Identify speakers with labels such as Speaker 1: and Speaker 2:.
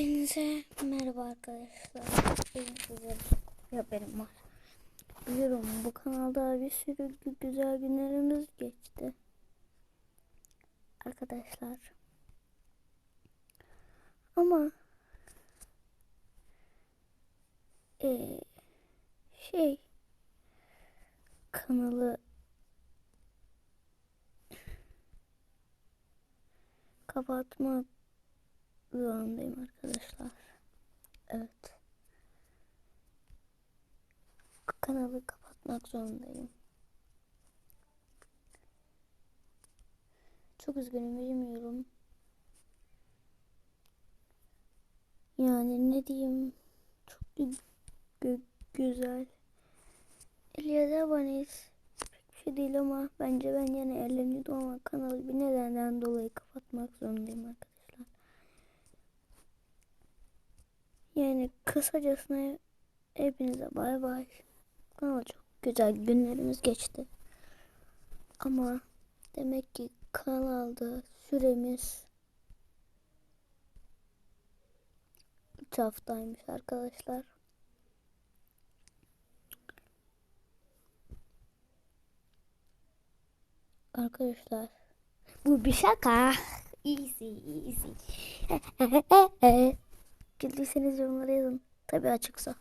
Speaker 1: Hepinize merhaba arkadaşlar. Benim bir haberim var. Biliyorum bu kanalda bir sürü gü- güzel günlerimiz geçti. Arkadaşlar. Ama eee, şey kanalı kapatmak zorundayım arkadaşlar. Evet. Kanalı kapatmak zorundayım. Çok üzgünüm bilmiyorum. Yani ne diyeyim? Çok gü- gü- güzel. 57 aboneyiz. Pek bir şey değil ama bence ben yine eğleniyordum ama kanalı bir nedenden dolayı kapatmak zorundayım arkadaşlar. Yani kısacasına hepinize bay bay. Ama çok güzel günlerimiz geçti. Ama demek ki kanalda süremiz 3 haftaymış arkadaşlar. Arkadaşlar bu bir şaka. Easy easy. Güldüyseniz yorumlara yazın. Tabii açıksa.